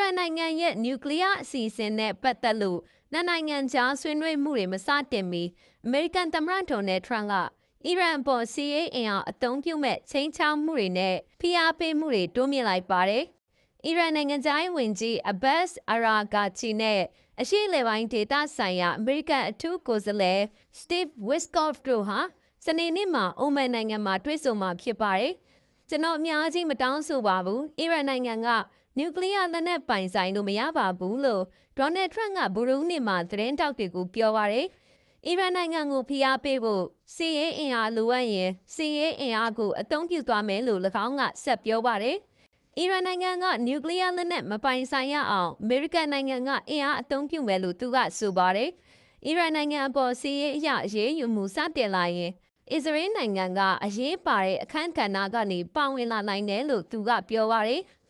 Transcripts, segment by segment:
ရဲ့နျူကလ িয়ার အစီအစဉ်နဲ့ပတ်သက်လို့နှစ်နိုင်ငံကြားဆွေးနွေးမှုတွေမစတင်မီအမေရိကန်သမ္မတဒေါ်နယ်ထရန့်ကအီရန်ပေါ်စီရေးအင်အားအသုံးပြုမဲ့ချိန်ချောက်မှုတွေနဲ့ဖိအားပေးမှုတွေတိုးမြင့်လိုက်ပါတယ်။အီရန်နိုင်ငံသားဝင်ကြီးအဘတ်အရာဂါချီနဲ့အရှိလေပိုင်းဒေတာဆိုင်ရာအမေရိကန်အထူးကိုယ်စားလှယ်စတီဗ်ဝစ်ကော့ဖ်တို့ဟာစနေနေ့မှာအိုမန်နိုင်ငံမှာတွေ့ဆုံမှာဖြစ်ပါတယ်။ကျွန်တော်အများကြီးမတောင်းဆိုပါဘူး။အီရန်နိုင်ငံက နျူကလ িয়ার လက်နက်ပိုင်ဆိုင်လို့မရပါဘူးလို့ဒေါ်နယ်ထရန့်ကဘူရုနေ့မှာသတင်းတောက်တွေကိုပြောပါတယ်။အီရန်နိုင်ငံကိုဖိအားပေးဖို့စီးရေးအင်အားလိုအပ်ရင်စီးရေးအင်အားကိုအသုံးပြုသွားမယ်လို့၎င်းကဆက်ပြောပါတယ်။အီရန်နိုင်ငံကနျူကလ িয়ার လက်နက်မပိုင်ဆိုင်ရအောင်အမေရိကန်နိုင်ငံကအင်အားအသုံးပြုမယ်လို့သူကဆိုပါတယ်။အီရန်နိုင်ငံအပေါ်စီးရေးအရာအရေးယူမှုစတင်လာရင်အစ္စရေးနိုင်ငံကအရေးပါတဲ့အခမ်းကဏ္ဍကနေပါဝင်လာနိုင်တယ်လို့သူကပြောပါတယ်။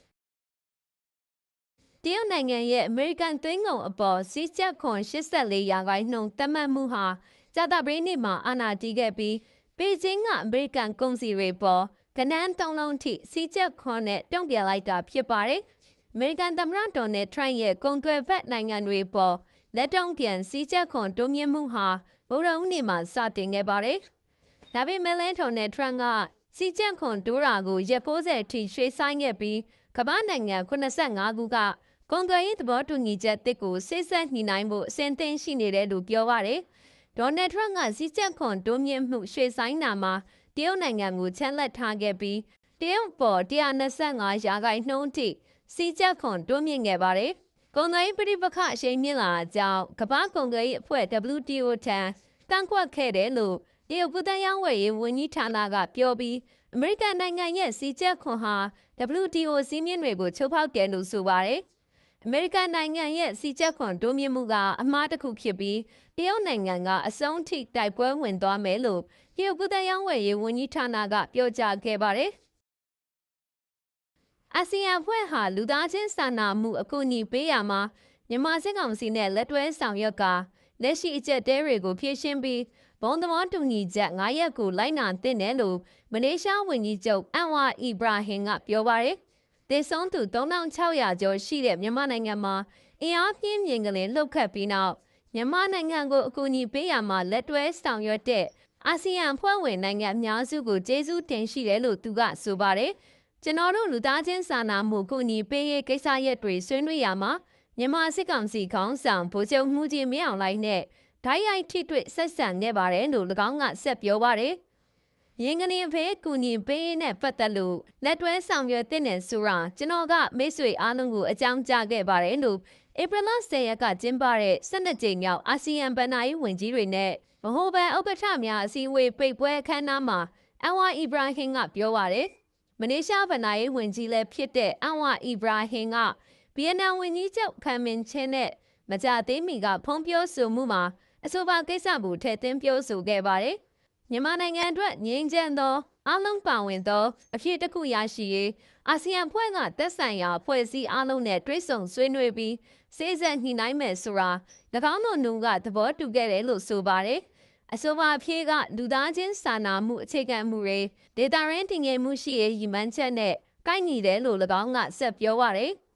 တရုတ်နိုင်ငံရဲ့အမေရိကန်သွင်းကုန်အပေါ်စီးကျက်ခွန်84ရာခိုင်နှုန်းသတ်မှတ်မှုဟာကြာသပတေးနေ့မှာအာဏာတည်ခဲ့ပြီးပေကျင်းကအမေရိကန်ကုန်စည်တွေပေါ်ကနန်းသုံးလုံးထိစီးကျက်ခွန်နဲ့တုံ့ပြန်လိုက်တာဖြစ်ပါတယ်။အမေရိကန်သမ္မတဒေါ်နယ်ထရန့်ရဲ့ကုန်သွယ်ဖက်နိုင်ငံတွေပေါ်လက်တုံ့ပြန်စီးကျက်ခွန်တိုးမြင့်မှုဟာဗုဒ္ဓဦးနေ့မှာစတင်ခဲ့ပါတယ်။ဒါပေမဲ့လည်းဒေါ်နယ်ထရန့်ကစီးကျက်ခွန်တိုးတာကိုရက်60ထိရွှေ့ဆိုင်းခဲ့ပြီးကမ္ဘာနိုင်ငံ85ခုက ကုန်သွယ်ရေးသဘောတူညီချက်တစ်ကိုစိတ်ဆက်ညှိနှိုင်းဖို့အစဉ်သင့်ရှိနေတယ်လို့ပြောပါရယ်ဒေါ်နယ်ထရန့်ကစီးချက်ခွန်တိုးမြင့်မှုရွှေဆိုင်နာမှာတရုတ်နိုင်ငံကိုချန်လက်ထားခဲ့ပြီးတရုတ်ပေါ်125ရာခိုင်နှုန်းထိစီးချက်ခွန်တိုးမြင့်ခဲ့ပါတယ်ကုန်သွယ်ရေးပြိပခအရှိန်မြင့်လာကြောင်းကမ္ဘာကုန်သွယ်ရေးအဖွဲ့ WTO ထံကန့်ကွက်ခဲ့တယ်လို့တရုတ်ကုသရေးဝယ်ရေးဝန်ကြီးဌာနကပြောပြီးအမေရိကန်နိုင်ငံရဲ့စီးချက်ခွန်ဟာ WTO စည်းမျဉ်းတွေကိုချုပ်ဖောက်တယ်လို့ဆိုပါတယ် အမေရိကန်နိုင်ငံရဲ့စီချက်ခွန်တိုးမြင့်မှုကအမှားတစ်ခုဖြစ်ပြီးတရုတ်နိုင်ငံကအဆုံးထိတိုက်ပွဲဝင်သွားမယ်လို့တရုတ်ကုသရေးဝယ်ရေးဝန်ကြီးဌာနကပြောကြားခဲ့ပါတယ်။အာဆီယံဖွဲ့ဟာလူသားချင်းစာနာမှုအကူအညီပေးရမှာမြန်မာစစ်ကောင်စီနဲ့လက်တွဲဆောင်ရွက်ကလက်ရှိအကျက်တဲတွေကိုဖြည့်ရှင်းပြီးဘုံသဘောတူညီချက်9ရက်ကိုလိုက်နာသင့်တယ်လို့မလေးရှားဝန်ကြီးချုပ်အန်ဝါအီဘရာဟင်ကပြောပါတယ်။ ဒေဆုံးသူ3600ကျော်ရှိတဲ့မြန်မာနိုင်ငံမှာအင်အားပြင်းပြင်းကလေးလှုပ်ခတ်ပြီးနောက်မြန်မာနိုင်ငံကိုအကူအညီပေးရမှာလက်တွဲဆောင်ရွက်တဲ့အာဆီယံဖွဲ့ဝင်နိုင်ငံအများစုကိုကျေးဇူးတင်ရှိတယ်လို့သူကဆိုပါတယ်။ကျွန်တော်တို့လူသားချင်းစာနာမှုကူညီပေးရေးကိစ္စရပ်တွေဆွေးနွေးရမှာမြန်မာစစ်ကောင်စီခေါင်းဆောင်ဗိုလ်ချုပ်မှုကြီးမင်းအောင်လှိုင်နဲ့ဓာတ်ရိုက်ထိတွေ့ဆက်ဆံခဲ့ပါတယ်လို့၎င်းကဆက်ပြောပါတယ်။ ရင်းကနေဖေးကူညီပေးနဲ့ပတ်သက်လို့လက်တွဲဆောင်ရွက်တဲ့နယ်ဆိုတာကျွန်တော်ကမိတ်ဆွေအားလုံးကိုအကြောင်းကြားခဲ့ပါတယ်လို့ဧပြီလ10ရက်ကကျင်းပတဲ့12ကြိမ်မြောက်အာဆီယံဗန်နာရေးဝန်ကြီးတွေနဲ့ဗဟိုဘဏ်ဥက္ကဋ္ဌများအစည်းအဝေးပိတ်ပွဲအခမ်းအနားမှာအန်ဝါအီဘရာဟင်ကပြောပါတယ်မလေးရှားဗန်နာရေးဝန်ကြီးလည်းဖြစ်တဲ့အန်ဝါအီဘရာဟင်ကဗီယက်နမ်ဝန်ကြီးချုပ်ခမ်မင်ချင်းနဲ့မကြသေးမီကဖုံးပြောဆိုမှုမှာအဆိုပါကိစ္စကိုထည့်သွင်းပြောဆိုခဲ့ပါတယ်။ မြန်မာနိုင်ငံအတွက်ငြိမ်းချမ်းသောအလုံးပါဝင်သောအဖြစ်တစ်ခုရရှိရေးအာဆီယံဖွဲ့ကသက်ဆိုင်ရာဖွဲ့စည်းအလုံးနဲ့တွဲဆုံဆွေးနွေးပြီးစေစက်ညှိနှိုင်းမယ်ဆိုတာ၎င်းတို့နှုံကသဘောတူခဲ့တယ်လို့ဆိုပါတယ်အဆိုပါဖြေကလူသားချင်းစာနာမှုအခြေခံမှုတွေဒေတာရင်းတည်ငြိမ်မှုရှိရေးရည်မှန်းချက်နဲ့ကိုက်ညီတယ်လို့၎င်းကဆက်ပြောပါတယ်။